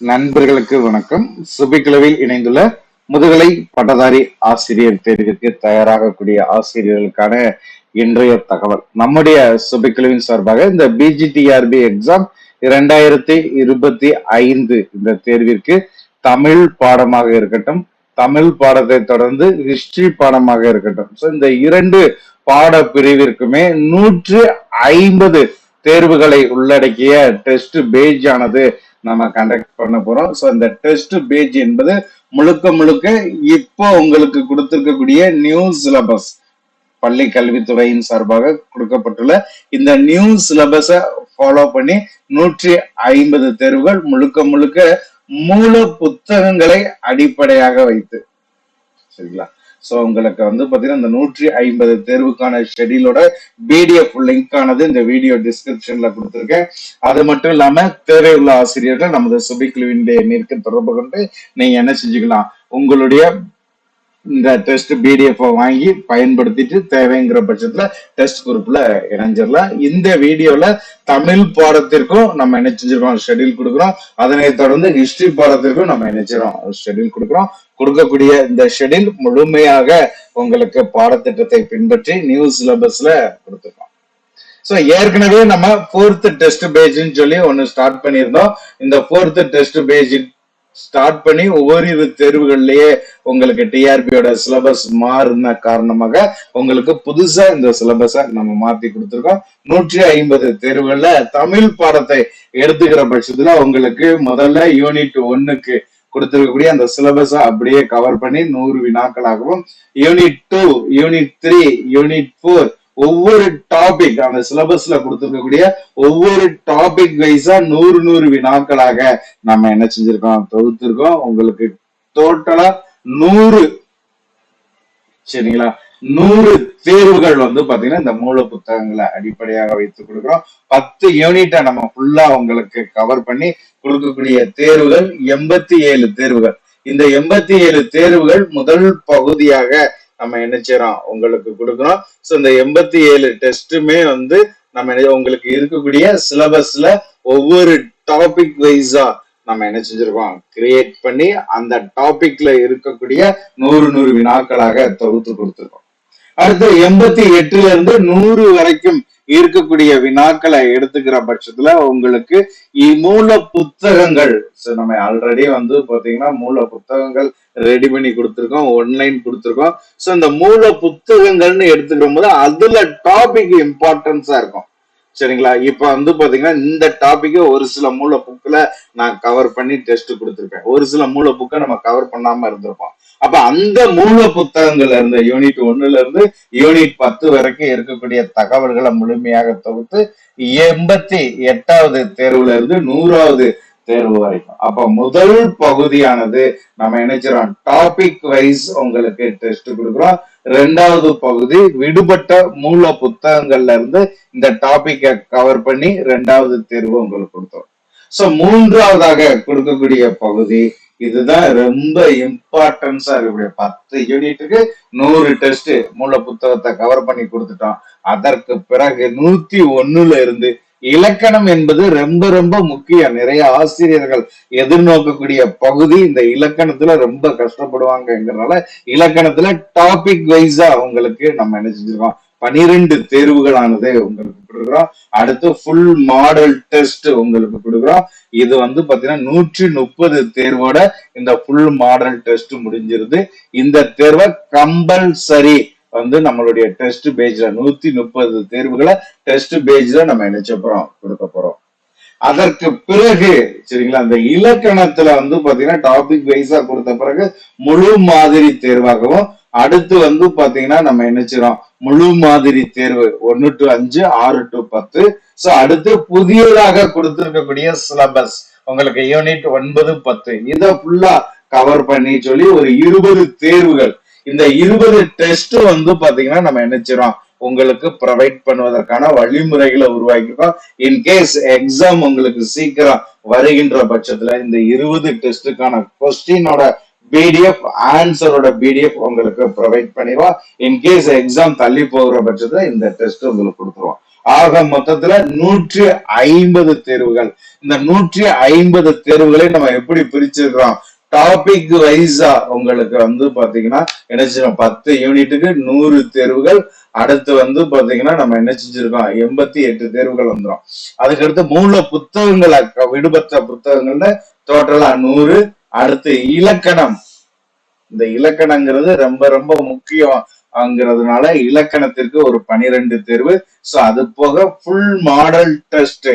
நண்பர்களுக்கு வணக்கம். சுபிக்குழுவில் இணைந்துள்ள முதுகலை பட்டதாரி ஆசிரியர் தேர்விற்கு தயாராகக்கூடிய ஆசிரியர்களுக்கான இன்றைய தகவல். நம்முடைய சுபிக்குழுவின் சார்பாக இந்த பிஜிடிஆர்பி எக்ஸாம் இரண்டாயிரத்தி இருபத்தி ஐந்து இந்த தேர்விற்கு தமிழ் பாடமாக இருக்கட்டும் தமிழ் பாடத்தை தொடர்ந்து ஹிஸ்டரி பாடமாக இருக்கட்டும். ஸோ இந்த இரண்டு பாட பிரிவிற்குமே நூற்று ஐம்பது தேர்வுகளை உள்ளடக்கிய டெஸ்ட் பேஜ் ஆனது நம்ம கண்டக்ட் பண்ண போறோம். ஸோ இந்த டெஸ்ட் பேஜ் என்பது முழுக்க முழுக்க இப்போ உங்களுக்கு கொடுத்திருக்கக்கூடிய நியூ சிலபஸ் பள்ளி கல்வித்துறையின் சார்பாக கொடுக்கப்பட்டுள்ள இந்த நியூ சிலபஸை ஃபாலோ பண்ணி நூற்றி ஐம்பது தேர்வுகள் முழுக்க முழுக்க மூல புத்தகங்களை அடிப்படையாக வைத்து. சரிங்களா? சோ உங்களுக்கு வந்து பாத்தீங்கன்னா இந்த நூற்றி ஐம்பது தேர்வுக்கான ஷெடியூலோட பிடிஎஃப் லிங்க் ஆனது இந்த வீடியோ டிஸ்கிரிப்ஷன்ல கொடுத்துருக்கேன். அது மட்டும் இல்லாம தேவையுள்ள ஆசிரியர்கள் நமது சுபிக்குழுவினுடைய எண்ணிற்கு தொடர்பு கொண்டு நீங்க என்ன செஞ்சுக்கலாம்? உங்களுடைய இந்த டெஸ்ட் பிடிஎஃப் வாங்கி பயன்படுத்திட்டு தேவைங்கிற பட்சத்துல டெஸ்ட் குரூப்ல இணைஞ்சிடலாம். இந்த வீடியோல தமிழ் பாடத்திற்கும் நம்ம என்ன செஞ்சிருக்கோம்? ஷெட்யூல் கொடுக்குறோம். அதனை தொடர்ந்து ஹிஸ்டரி பாடத்திற்கும் நம்ம நினைச்சிரோம் ஷெட்யூல் கொடுக்குறோம். கொடுக்கக்கூடிய இந்த ஷெட்யூல் முழுமையாக உங்களுக்கு பாடத்திட்டத்தை பின்பற்றி நியூ சிலபஸ்ல கொடுத்துருக்கோம். ஸோ ஏற்கனவே நம்ம ஃபோர்த் டெஸ்ட் பேஜ்னு சொல்லி ஒன்று ஸ்டார்ட் பண்ணியிருந்தோம். இந்த ஃபோர்த் டெஸ்ட் பேஜ் ஸ்டார்ட் பண்ணி ஒவ்வொரு தேர்வுகள்லயே உங்களுக்கு டிஆர்பியோட சிலபஸ் மாறின காரணமாக உங்களுக்கு புதுசா இந்த சிலபஸை நம்ம மாத்தி கொடுத்துருக்கோம். நூற்றி ஐம்பது தேர்வுகள்ல தமிழ் பாடத்தை எடுத்துக்கிற பட்சத்துல உங்களுக்கு முதல்ல யூனிட் ஒன்னுக்கு கொடுத்திருக்கக்கூடிய அந்த சிலபஸை அப்படியே கவர் பண்ணி நூறு வினாக்களாகவும் unit two unit three unit four ஒவ்வொரு டாபிக் அந்த சிலபஸ்ல கொடுத்துருக்கக்கூடிய ஒவ்வொரு டாபிக் வைஸா நூறு நூறு வினாக்களாக நம்ம என்ன செஞ்சிருக்கோம்? தொகுத்திருக்கோம். உங்களுக்கு டோட்டலா நூறு சரிங்களா? நூறு தேர்வுகள் வந்து பாத்தீங்கன்னா இந்த மூல புத்தகங்களை அடிப்படையாக வைத்து கொடுக்குறோம் பத்து யூனிட்டை நம்ம ஃபுல்லா உங்களுக்கு கவர் பண்ணி கொடுக்கக்கூடிய தேர்வுகள் எண்பத்தி ஏழு தேர்வுகள். இந்த எண்பத்தி ஏழு தேர்வுகள் முதல் பகுதியாக நம்ம என்ன செய்யறோம்? உங்களுக்கு கொடுக்குறோம் ஸோ இந்த எண்பத்தி ஏழு டெஸ்ட்டுமே வந்து நம்ம உங்களுக்கு இருக்கக்கூடிய சிலபஸ்ல ஒவ்வொரு டாபிக் வைஸா நம்ம என்ன செஞ்சிருக்கோம்? கிரியேட் பண்ணி அந்த டாபிக்ல இருக்கக்கூடிய நூறு நூறு வினாக்களாக தொகுத்து கொடுத்துருக்கோம். அடுத்து எண்பத்தி எட்டுல இருந்து நூறு வரைக்கும் இருக்கக்கூடிய வினாக்களை எடுத்துக்கிற பட்சத்துல உங்களுக்கு மூல புத்தகங்கள் நம்ம ஆல்ரெடி வந்து பாத்தீங்கன்னா மூல புத்தகங்கள் ரெடி பண்ணி கொடுத்துருக்கோம் ஒன்லைன் கொடுத்துருக்கோம். ஸோ இந்த மூல புத்தகங்கள்னு எடுத்துக்கிற போது அதுல டாபிக் இம்பார்ட்டன்ஸா இருக்கும். சரிங்களா? இப்ப வந்து பாத்தீங்கன்னா இந்த டாபிக்கை ஒரு சில மூல புக்கில் நான் கவர் பண்ணி டெஸ்ட் கொடுத்துருப்பேன். ஒரு சில மூல புக்கை நம்ம கவர் பண்ணாம இருந்திருப்போம். அப்ப அந்த மூல புத்தகங்கள்ல இருந்து யூனிட் ஒன்னுல இருந்து யூனிட் பத்து வரைக்கும் இருக்கக்கூடிய தகவல்களை முழுமையாக தொகுத்து எண்பத்தி எட்டாவது தேர்வுல இருந்து நூறாவது தேர்வு வரைக்கும். அப்ப முதல் பகுதியானது நம்ம நினைச்சிடறோம் டாபிக் வைஸ் உங்களுக்கு டெஸ்ட் கொடுக்குறோம். ரெண்டாவது பகுதி விடுபட்ட மூல புத்தகங்கள்ல இருந்து இந்த டாபிக்கை கவர் பண்ணி ரெண்டாவது தேர்வு உங்களுக்கு கொடுத்தோம். சோ மூன்றாவதாக கொடுக்கக்கூடிய பகுதி இதுதான் ரொம்ப இம்பார்ட்டன்ஸா இருக்கக்கூடிய பத்து யூனிட்டுக்கு நூறு டெஸ்ட் மூல புத்தகத்தை கவர் பண்ணி கொடுத்துட்டோம். அதற்கு பிறகு நூத்தி ஒண்ணுல இருந்து இலக்கணம் என்பது ரொம்ப ரொம்ப முக்கியம். நிறைய ஆசிரியர்கள் எதிர்நோக்கக்கூடிய பகுதி இந்த இலக்கணத்துல ரொம்ப கஷ்டப்படுவாங்கங்கிறனால இலக்கணத்துல டாபிக் வைஸா உங்களுக்கு நம்ம என்ன செஞ்சிருக்கோம்? பனிரெண்டு தேர்வுகளானது உங்களுக்கு கொடுக்குறோம். அடுத்து ஃபுல் மாடல் டெஸ்ட் உங்களுக்கு கொடுக்குறோம். இது வந்து பாத்தீங்கன்னா நூற்றி முப்பது தேர்வோட இந்த ஃபுல் மாடல் டெஸ்ட் முடிஞ்சிருது. இந்த தேர்வை கம்பல்சரி வந்து நம்மளுடைய டெஸ்ட் பேஜ்ல நூத்தி முப்பது தேர்வுகளை டெஸ்ட் பேஜ்ல நம்ம நினைச்ச போறோம்? கொடுக்க போறோம். அதற்கு பிறகு சரிங்களா அந்த இலக்கணத்துல வந்து பாத்தீங்கன்னா டாபிக் வைஸா கொடுத்த பிறகு முழு மாதிரி தேர்வாகவும் அடுத்து வந்து பாத்தீங்கன்னா நம்ம நினைச்சிரோம் முழு மாதிரி தேர்வு ஒன்னு டு அஞ்சு ஆறு டு பத்து. சோ அடுத்து புதியதாக கொடுத்திருக்கக்கூடிய சிலபஸ் உங்களுக்கு யூனிட் ஒன்பது பத்து. இதை ஃபுல்லா கவர் பண்ணி சொல்லி ஒரு இருபது தேர்வுகள் இந்த இருபது டெஸ்ட் வந்து பாத்தீங்கன்னா நம்ம நினைச்சிரோம் உங்களுக்கு ப்ரொவைட் பண்ணுவதற்கான வழிமுறைகளை உருவாக்கிருக்கோம் இன்கேஸ் எக்ஸாம் உங்களுக்கு சீக்கிரம் வருகின்ற பட்சத்துல இந்த இருபது டெஸ்ட்டுக்கான கொஸ்டினோட பிடிஎஃப் ஆன்சரோட பிடிஎஃப் உங்களுக்கு ப்ரொவைட் பண்ணிடுவோம். இன்கேஸ் எக்ஸாம் தள்ளி போகிற பட்சத்துல இந்த டெஸ்ட் உங்களுக்கு கொடுத்துருவோம். ஆக மொத்தத்துல நூற்றி ஐம்பது தேர்வுகள். இந்த நூற்றி ஐம்பது தேர்வுகளை நம்ம எப்படி பிரிச்சிருக்கிறோம்? டாபிக் வைஸா உங்களுக்கு வந்து பாத்தீங்கன்னா என்ன செஞ்சோம் பத்து யூனிட்டுக்கு நூறு தேர்வுகள் அடுத்து வந்து பாத்தீங்கன்னா நம்ம என்ன செஞ்சிருக்கோம் எண்பத்தி எட்டு தேர்வுகள் வந்துடும் அதுக்கடுத்து மூணு புத்தகங்களை விடுபட்ட புத்தகங்கள்ல டோட்டலா நூறு. அடுத்து இலக்கணம். இந்த இலக்கணங்கிறது ரொம்ப ரொம்ப முக்கியம் அங்கிறதுனால இலக்கணத்திற்கு ஒரு பனிரெண்டு தேர்வு. சோ அது போக ஃபுல் மாடல் டெஸ்ட்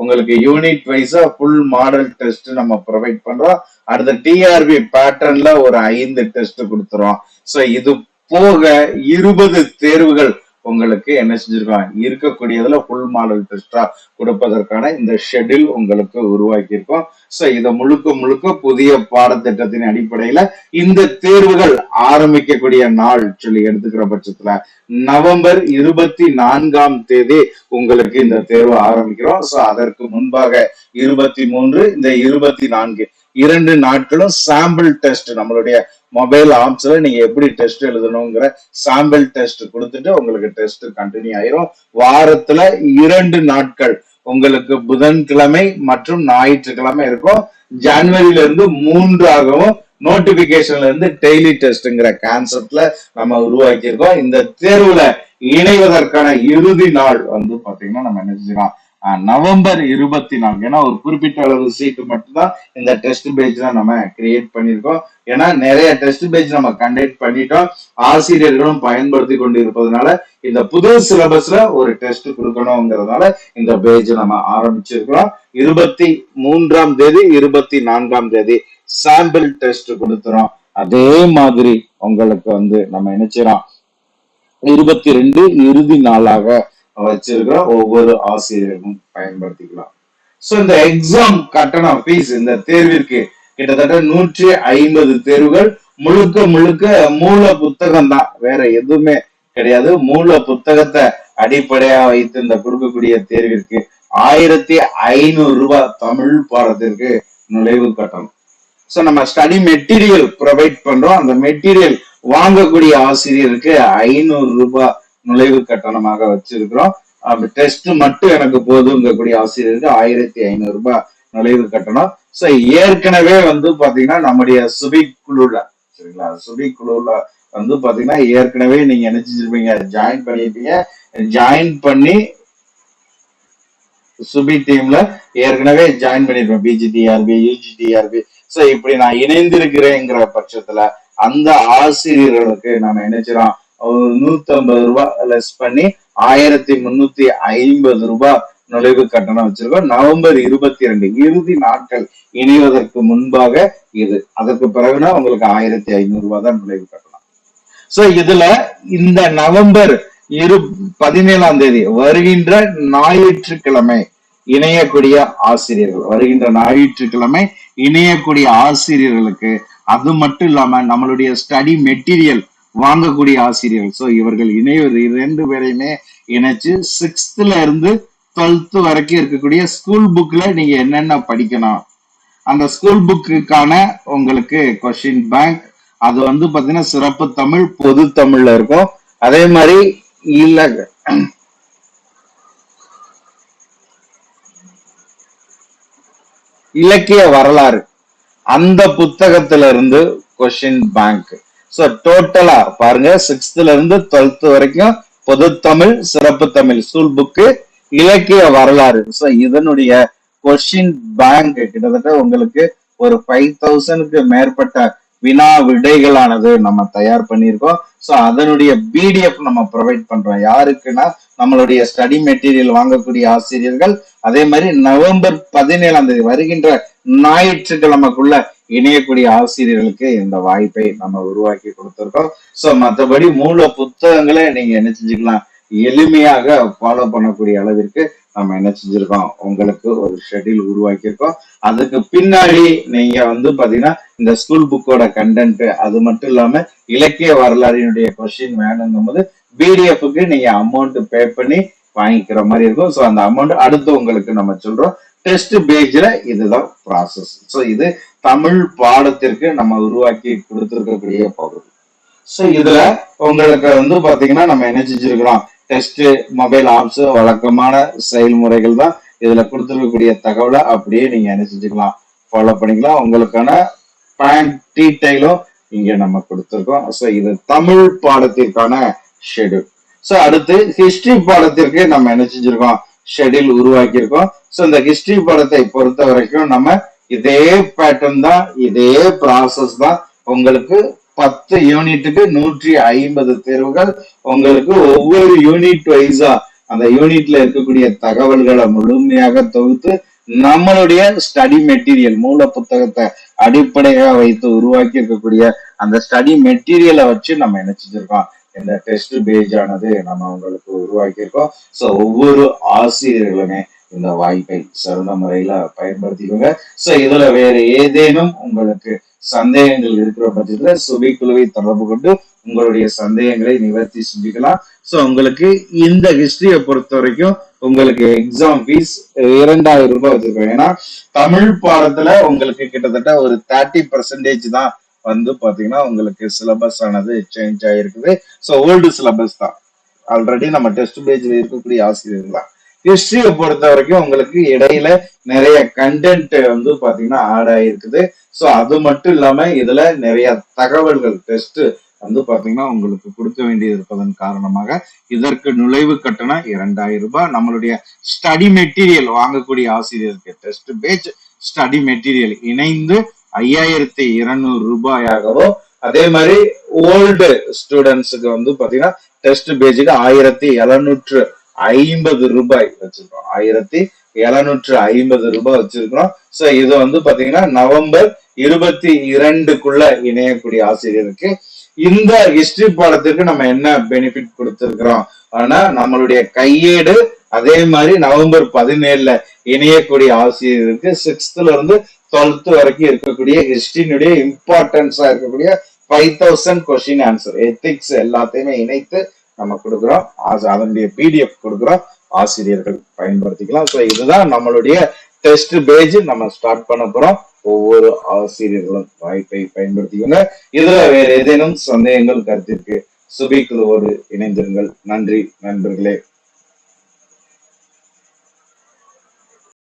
உங்களுக்கு யூனிட் வைஸா ஃபுல் மாடல் டெஸ்ட் நம்ம ப்ரொவைட் பண்றோம். அடுத்த டிஆர்பி பேட்டர்ன்ல ஒரு ஐந்து டெஸ்ட் கொடுத்துறோம். சோ இது போக இருபது தேர்வுகள் உங்களுக்கு என்ன செஞ்சிருக்கோம் இருக்கக்கூடியதுல ஃபுல் மாடல் டெஸ்டா கொடுப்பதற்கான இந்த ஷெட்யூல் உங்களுக்கு உருவாக்கியிருக்கோம். சோ இத முழுக்க முழுக்க புதிய பாடத்திட்டத்தின் அடிப்படையில இந்த தேர்வுகள் ஆரம்பிக்கக்கூடிய நாள் சொல்லி எடுத்துக்கிற பட்சத்துல நவம்பர் இருபத்தி நான்காம் தேதி உங்களுக்கு இந்த தேர்வு ஆரம்பிக்கிறோம். சோ அதற்கு முன்பாக இருபத்தி மூன்று இந்த இருபத்தி நான்கு இரண்டு நாட்களும் சாம்பிள் டெஸ்ட் நம்மளுடைய மொபைல் ஆப்ஸ்ல நீங்க எப்படி டெஸ்ட் எழுதணுங்கிற சாம்பிள் டெஸ்ட் கொடுத்துட்டு உங்களுக்கு டெஸ்ட் கண்டினியூ ஆயிரும். வாரத்துல இரண்டு நாட்கள் உங்களுக்கு புதன்கிழமை மற்றும் ஞாயிற்றுக்கிழமை இருக்கும். ஜனவரியில இருந்து மூன்றாகவும் நோட்டிபிகேஷன்ல இருந்து டெய்லி டெஸ்ட்ங்கிற கான்செப்ட்ல நம்ம உருவாக்கியிருக்கோம். இந்த தேர்வுல இணைவதற்கான இறுதி நாள் வந்து பாத்தீங்கன்னா நம்ம என்ன நவம்பர் இருபத்தி நான்கு ஏன்னா ஒரு குறிப்பிட்ட அளவு சீட்டு மட்டும்தான் இந்த டெஸ்ட் பேஜ்ல நம்ம கிரியேட் பண்ணியிருக்கோம். ஏன்னா நிறைய டெஸ்ட் பேஜ் நம்ம கண்டக்ட் பண்ணிட்டோம். ஆசிரியர்களும் பயன்படுத்தி கொண்டு இருப்பதனால இந்த புது சிலபஸ்ல ஒரு டெஸ்ட் கொடுக்கணுங்கிறதுனால இந்த பேஜ் நம்ம ஆரம்பிச்சிருக்கிறோம். இருபத்தி மூன்றாம் தேதி இருபத்தி நான்காம் தேதி சாம்பிள் டெஸ்ட் கொடுத்துறோம். அதே மாதிரி உங்களுக்கு வந்து நம்ம நினைச்சிடோம் இருபத்தி ரெண்டு இறுதி நாளாக வச்சிருக்கிறோம் ஒவ்வொரு ஆசிரியருக்கும் பயன்படுத்திக்கலாம். சோ இந்த எக்ஸாம் கட்டணம் ஃபீஸ் இந்த தேர்விற்கு கிட்டத்தட்ட நூற்றி ஐம்பது தேர்வுகள். முழுக்க முழுக்க மூல புத்தகம் தான். வேற எதுவுமே கிடையாது. மூல புத்தகத்தை அடிப்படையா வைத்து இந்த கொடுக்கக்கூடிய தேர்விற்கு ஆயிரத்தி ஐநூறு ரூபாய் தமிழ் பாடத்திற்கு நுழைவு கட்டணம். சோ நம்ம ஸ்டடி மெட்டீரியல் ப்ரொவைட் பண்றோம். அந்த மெட்டீரியல் வாங்கக்கூடிய ஆசிரியருக்கு ஐநூறு ரூபாய் நுழைவு கட்டணமாக வச்சிருக்கிறோம். டெஸ்ட் மட்டும் எனக்கு போதுங்கக்கூடிய ஆசிரியருக்கு ஆயிரத்தி ஐநூறு ரூபாய் நுழைவு கட்டணம். சோ ஏற்கனவே வந்து பாத்தீங்கன்னா நம்முடைய சுபி குழுல சரிங்களா? சுபி குழுல வந்து பாத்தீங்கன்னா ஏற்கனவே நீங்க என்ன செஞ்சிருப்பீங்க ஜாயின் பண்ணிருப்பீங்க ஜாயின் பண்ணி சுபி டீம்ல ஏற்கனவே ஜாயின் பண்ணிருப்பேன். பிஜிடிஆர்பி யூஜிடிஆர்பி சோ இப்படி நான் இணைந்திருக்கிறேங்கிற பட்சத்துல அந்த ஆசிரியர்களுக்கு நம்ம நினைச்சிரோம் நூத்தி ஐம்பது ரூபாய் லெஸ் பண்ணி ஆயிரத்தி முன்னூத்தி ஐம்பது ரூபாய் நுழைவு கட்டணம் வச்சிருக்கோம். நவம்பர் இருபத்தி ரெண்டு இறுதி நாட்கள் இணைவதற்கு முன்பாக இது. அதற்கு பிறகுனா உங்களுக்கு ஆயிரத்தி ஐநூறு ரூபாய் தான் நுழைவு கட்டணம். சோ இதுல இந்த நவம்பர் இரு பதினேழாம் தேதி வருகின்ற ஞாயிற்றுக்கிழமை இணையக்கூடிய ஆசிரியர்கள் வருகின்ற ஞாயிற்றுக்கிழமை இணையக்கூடிய ஆசிரியர்களுக்கு அது மட்டும் இல்லாம நம்மளுடைய ஸ்டடி மெட்டீரியல் வாங்கக்கூடிய ஆசிரியர்கள். சோ இவர்கள் இணைவர் இரண்டு பேரையுமே இணைச்சு சிக்ஸ்த்ல இருந்து டுவெல்த் வரைக்கும் இருக்கக்கூடிய ஸ்கூல் புக்ல நீங்க என்னென்ன படிக்கணும்? அந்த ஸ்கூல் புக்குக்கான உங்களுக்கு கொஸ்டின் பேங்க் அது வந்து பாத்தீங்கன்னா சிறப்பு தமிழ் பொது தமிழ்ல இருக்கும். அதே மாதிரி இல்ல இலக்கிய வரலாறு. அந்த புத்தகத்துல இருந்து கொஸ்டின் பேங்க் ஸோ டோட்டலா பாருங்க சிக்ஸ்த்ல இருந்து டுவெல்த் வரைக்கும் பொது தமிழ் சிறப்பு தமிழ் ஸ்கூல் புக்கு இலக்கிய வரலாறு. சோ இதனுடைய கொஸ்டின் பேங்க் கிட்டத்தட்ட உங்களுக்கு ஒரு ஃபைவ் தௌசண்ட்க்கு மேற்பட்ட வினா விடைகளானது நம்ம தயார் பண்ணியிருக்கோம். ஸோ அதனுடைய பிடிஎஃப் நம்ம ப்ரொவைட் பண்றோம். யாருக்குன்னா நம்மளுடைய ஸ்டடி மெட்டீரியல் வாங்கக்கூடிய ஆசிரியர்கள். அதே மாதிரி நவம்பர் பதினேழாம் தேதி வருகின்ற ஞாயிற்றுக்கிழமைக்குள்ள இணையக்கூடிய ஆசிரியர்களுக்கு இந்த வாய்ப்பை நம்ம உருவாக்கி கொடுத்துருக்கோம். ஸோ மற்றபடி மூல புத்தகங்களை நீங்க என்ன செஞ்சுக்கலாம்? எளிமையாக ஃபாலோ பண்ணக்கூடிய அளவிற்கு நம்ம என்ன செஞ்சிருக்கோம்? உங்களுக்கு ஒரு ஷெட்யூல் உருவாக்கியிருக்கோம். அதுக்கு பின்னாடி நீங்க வந்து பாத்தீங்கன்னா இந்த ஸ்கூல் புக்கோட கண்டென்ட் அது மட்டும் இல்லாம இலக்கிய வரலாறினுடைய கொஸ்டின் வேணுங்கும் போது பிடிஎஃப்க்கு நீங்க அமௌண்ட் பே பண்ணி வாங்கிக்கிற மாதிரி இருக்கும். ஸோ அந்த அமௌண்ட் அடுத்து உங்களுக்கு நம்ம சொல்றோம். டெஸ்ட் பேஜ்ல இதுதான் ப்ராசஸ் ஸோ இது தமிழ் பாடத்திற்கு நம்ம உருவாக்கி கொடுத்துருக்கக்கூடிய பகுதி. ஸோ இதுல உங்களுக்கு வந்து பாத்தீங்கன்னா நம்ம என்ன செஞ்சிருக்கிறோம்? டெஸ்ட் மொபைல் ஆப்ஸ் வழக்கமான செயல்முறைகள் தான் இதுல கொடுத்துருக்கக்கூடிய தகவலை அப்படியே நீங்க என்ன செஞ்சுக்கலாம்? ஃபாலோ பண்ணிக்கலாம். உங்களுக்கான பேங்க் டீடைலும் இங்க நம்ம கொடுத்துருக்கோம். ஸோ இது தமிழ் பாடத்திற்கான ஷெடியூல் ஸோ அடுத்து ஹிஸ்டரி பாடத்திற்கு நம்ம என்ன செஞ்சிருக்கோம்? ஷெடியூல் உருவாக்கியிருக்கோம். ஸோ இந்த ஹிஸ்டரி பாடத்தை பொறுத்த வரைக்கும் நம்ம இதே பேட்டர்ன் தான் இதே ப்ராசஸ் தான். உங்களுக்கு பத்து யூனிட்டுக்கு நூற்றி ஐம்பது தேர்வுகள். உங்களுக்கு ஒவ்வொரு யூனிட் வைஸா அந்த யூனிட்ல இருக்கக்கூடிய தகவல்களை முழுமையாக தொகுத்து நம்மளுடைய ஸ்டடி மெட்டீரியல் மூல புத்தகத்தை அடிப்படையாக வைத்து உருவாக்கி இருக்கக்கூடிய அந்த ஸ்டடி மெட்டீரியலை வச்சு நம்ம என்ன செஞ்சிருக்கோம் இந்த டெஸ்ட் பேஜ் ஆனது நம்ம உங்களுக்கு உருவாக்கியிருக்கோம். ஸோ ஒவ்வொரு ஆசிரியர்களுமே இந்த வாய்ப்பை சிறந்த முறையில பயன்படுத்திக்கோங்க. ஸோ இதுல வேற ஏதேனும் உங்களுக்கு சந்தேகங்கள் இருக்கிற பட்சத்துல சுபி குழுவை தொடர்பு கொண்டு உங்களுடைய சந்தேகங்களை நிவர்த்தி செஞ்சுக்கலாம். ஸோ உங்களுக்கு இந்த ஹிஸ்டரியை பொறுத்த வரைக்கும் உங்களுக்கு எக்ஸாம் ஃபீஸ் இரண்டாயிரம் ரூபாய் வச்சிருக்கோம். ஏன்னா தமிழ் பாடத்துல உங்களுக்கு கிட்டத்தட்ட ஒரு தேர்ட்டி பர்சன்டேஜ் தான் வந்து பாத்தீங்கன்னா உங்களுக்கு சிலபஸ் ஆனது சேஞ்ச் ஆயிருக்குது. ஸோ ஓல்டு சிலபஸ் தான். ஆல்ரெடி நம்ம டெஸ்ட் பேஜ்ல இருக்கக்கூடிய ஆசிரியர்கள் தான் ஹிஸ்டரியை பொறுத்த வரைக்கும் உங்களுக்கு இடையில நிறைய கண்டென்ட் வந்து பாத்தீங்கன்னா ஆட் ஆயிருக்குது. ஸோ அது மட்டும் இல்லாம இதுல நிறைய தகவல்கள் டெஸ்ட் வந்து பாத்தீங்கன்னா உங்களுக்கு கொடுக்க வேண்டியது இருப்பதன் காரணமாக இதற்கு நுழைவு கட்டணம் இரண்டாயிரம் ரூபாய். நம்மளுடைய ஸ்டடி மெட்டீரியல் வாங்கக்கூடிய ஆசிரியருக்கு டெஸ்ட் பேஜ் ஸ்டடி மெட்டீரியல் இணைந்து ஐயாயிரத்தி இருநூறு ரூபாயாகவோ அதே மாதிரி ஓல்டு ஸ்டூடெண்ட்ஸுக்கு வந்து பாத்தீங்கன்னா டெஸ்ட் பேஜுக்கு ஆயிரத்தி எழுநூற்று ஐம்பது ரூபாய் வச்சிருக்கோம் ஆயிரத்தி எழுநூற்று ஐம்பது ரூபாய் வச்சிருக்கிறோம். சோ இது வந்து பாத்தீங்கன்னா நவம்பர் இருபத்தி இரண்டுக்குள்ள இணையக்கூடிய ஆசிரியருக்கு இந்த ஹிஸ்டரி பாடத்திற்கு நம்ம என்ன பெனிஃபிட் கொடுத்திருக்கிறோம்? ஆனா நம்மளுடைய கையேடு அதே மாதிரி நவம்பர் பதினேழுல இணையக்கூடிய ஆசிரியருக்கு சிக்ஸ்த்ல இருந்து டுவெல்த் வரைக்கும் இருக்கக்கூடிய ஹிஸ்டரியினுடைய இம்பார்ட்டன்ஸா இருக்கக்கூடிய five thousand question answer ethics எல்லாத்தையுமே இணைத்து நம்ம கொடுக்குறோம். அதனுடைய பிடிஎஃப் கொடுக்குறோம். ஆசிரியர்கள் பயன்படுத்திக்கலாம். ஸோ இதுதான் நம்மளுடைய டெஸ்ட் பேஜ் நம்ம ஸ்டார்ட் பண்ண போறோம். ஒவ்வொரு ஆசிரியர்களும் வாய்ப்பை பயன்படுத்திக்கோங்க. இதுல வேற ஏதேனும் சந்தேகங்கள் கருத்திற்கு சுபிக்குழுவோடு இணைந்திருங்கள். நன்றி நண்பர்களே.